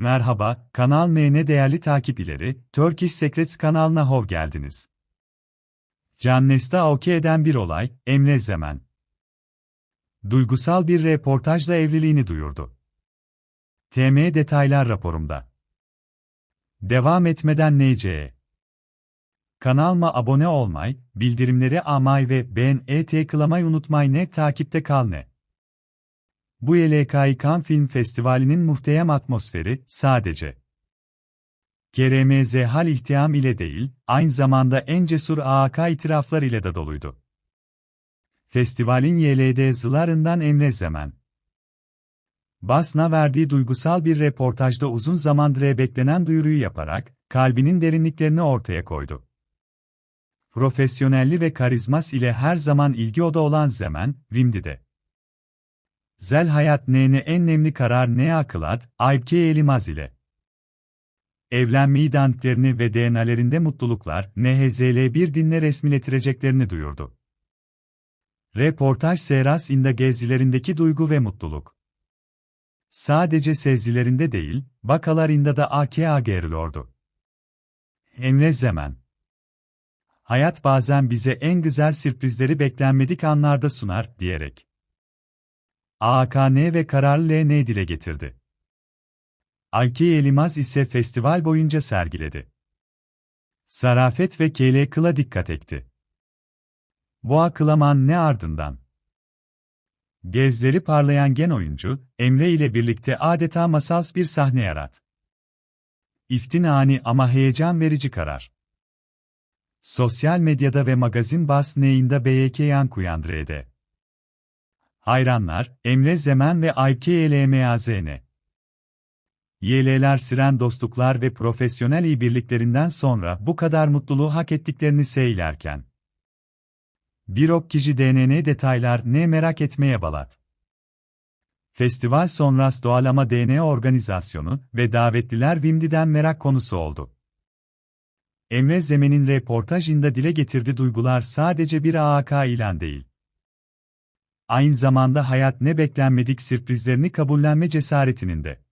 Merhaba, Kanal MN değerli takipçileri, Turkish Secrets kanalına hoş geldiniz. Can Nesta okey eden bir olay, Emre Zemen. Duygusal bir reportajla evliliğini duyurdu. TM detaylar raporumda. Devam etmeden NC'ye. Kanalıma abone olmayı, bildirimleri amay ve beğen et kılamayı unutmayın ne takipte kal ne. Bu YLKİ Cannes Film Festivali'nin muhteşem atmosferi, sadece KRMZ hal ihtiyam ile değil, aynı zamanda en cesur AAK itiraflar ile de doluydu. Festivalin YLD zılarından Emre Zemen. Basna verdiği duygusal bir reportajda uzun zamandır beklenen duyuruyu yaparak, kalbinin derinliklerini ortaya koydu. Profesyonelli ve karizmas ile her zaman ilgi oda olan Zemen, Vimdi'de. Zel hayat nene en nemli karar ne akılat, Aybke Elimaz ile. Evlenmeyi dantlerini ve DNA'lerinde mutluluklar, NHZL bir dinle resmilettireceklerini duyurdu. Reportaj Seras inda gezilerindeki duygu ve mutluluk. Sadece sezilerinde değil, bakalarında da AKA geriliyordu. Emre Zemen Hayat bazen bize en güzel sürprizleri beklenmedik anlarda sunar, diyerek. AKN ve kararlı LN dile getirdi. Alki Elimaz ise festival boyunca sergiledi. Sarafet ve KL Kıl'a dikkat etti. Boğa Kılaman ne ardından? Gezleri parlayan gen oyuncu, Emre ile birlikte adeta masals bir sahne yarat. İftinani ama heyecan verici karar. Sosyal medyada ve magazin bas neyinde BYK Yankuyandre'de. Hayranlar, Emre Zemen ve Ayke YLMAZN. YL'ler siren dostluklar ve profesyonel iyi birliklerinden sonra bu kadar mutluluğu hak ettiklerini seylerken. Birok kişi DNN detaylar ne merak etmeye balat. Festival sonrası doğalama DNA organizasyonu ve davetliler Vimdi'den merak konusu oldu. Emre Zemen'in reportajında dile getirdiği duygular sadece bir AAK ilan değil aynı zamanda hayat ne beklenmedik sürprizlerini kabullenme cesaretinin de.